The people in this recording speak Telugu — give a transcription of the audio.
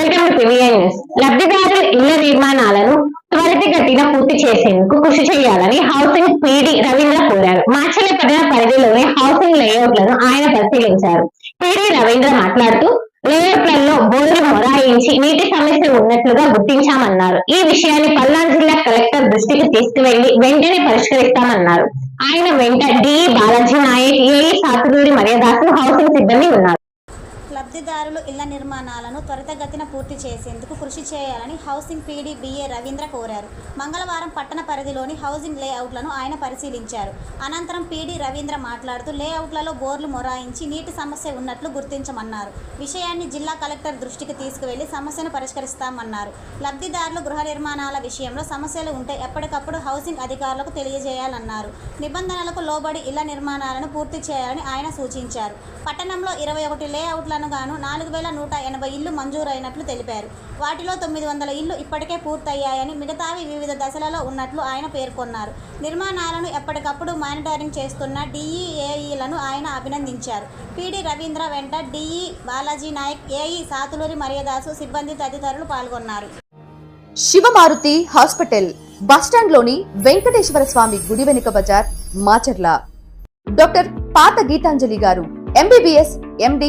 వెల్కమ్ టు పివిఎన్ న్యూస్ లబ్ధిదారుల ఇళ్ళ నిర్మాణాలను త్వరితగతిన పూర్తి చేసేందుకు కృషి చేయాలని హౌసింగ్ పీడి రవీంద్ర కోరారు. మాచలపట్న పరిధిలోని హౌసింగ్ లేఅవుట్లను ఆయన పరిశీలించారు. పీడి రవీంద్ర మాట్లాడుతూ లేఅవుట్లలో బోర్లు మొరాయించి నీటి సమస్య ఉన్నట్లుగా గుర్తించామన్నారు. ఈ విషయాన్ని పల్నాడు జిల్లా కలెక్టర్ దృష్టికి తీసుకువెళ్ళి వెంటనే పరిష్కరిస్తామన్నారు. ఆయన వెంట D. Balaji Naik AE Satuluri Maryadasu housing సిబ్బంది ఉన్నారు. లబ్ధిదారులు ఇళ్ళ నిర్మాణాలను త్వరితగతిన పూర్తి చేసేందుకు కృషి చేయాలని హౌసింగ్ పీడీ బిఏ రవీంద్ర కోరారు. మంగళవారం పట్టణ పరిధిలోని హౌసింగ్ లేఅవుట్లను ఆయన పరిశీలించారు. అనంతరం పీడీ రవీంద్ర మాట్లాడుతూ లేఅవుట్లలో బోర్లు మొరాయించి నీటి సమస్య ఉన్నట్లు గుర్తించమన్నారు. విషయాన్ని జిల్లా కలెక్టర్ దృష్టికి తీసుకువెళ్ళి సమస్యను పరిష్కరిస్తామన్నారు. లబ్ధిదారులు గృహ నిర్మాణాల విషయంలో సమస్యలు ఉంటే ఎప్పటికప్పుడు హౌసింగ్ అధికారులకు తెలియజేయాలన్నారు. నిబంధనలకు లోబడి ఇళ్ళ నిర్మాణాలను పూర్తి చేయాలని ఆయన సూచించారు. పట్టణంలో ఇరవై ఒకటి లేఅవుట్లను గాను నాలుగు వేల నూట ఎనభై ఇళ్ళు మంజూరైనట్లు తెలిపారు. వాటిలో తొమ్మిది వందల ఇళ్ళు ఇప్పటికే పూర్తయ్యాయని మిగతావి వివిధ దశలలో ఉన్నట్లు ఆయన పేర్కొన్నారు. నిర్మాణాలను ఎప్పటికప్పుడు మానిటరింగ్ చేస్తున్న డిఈఏఈలను ఆయన అభినందించారు. పీడి రవీంద్ర వెంట డిఈ బాలాజీ నాయక్ ఏఈ సాతులూరి మరియదాసు సిబ్బంది తదితరులు పాల్గొన్నారు. శివమారుతి హాస్పిటల్ బస్టాండ్లోని వెంకటేశ్వర స్వామి గుడి వెనుక బజార్ మాచర్ల. డాక్టర్ పాత గీతాంజలి గారు ఎంబీబీఎస్ ఎండి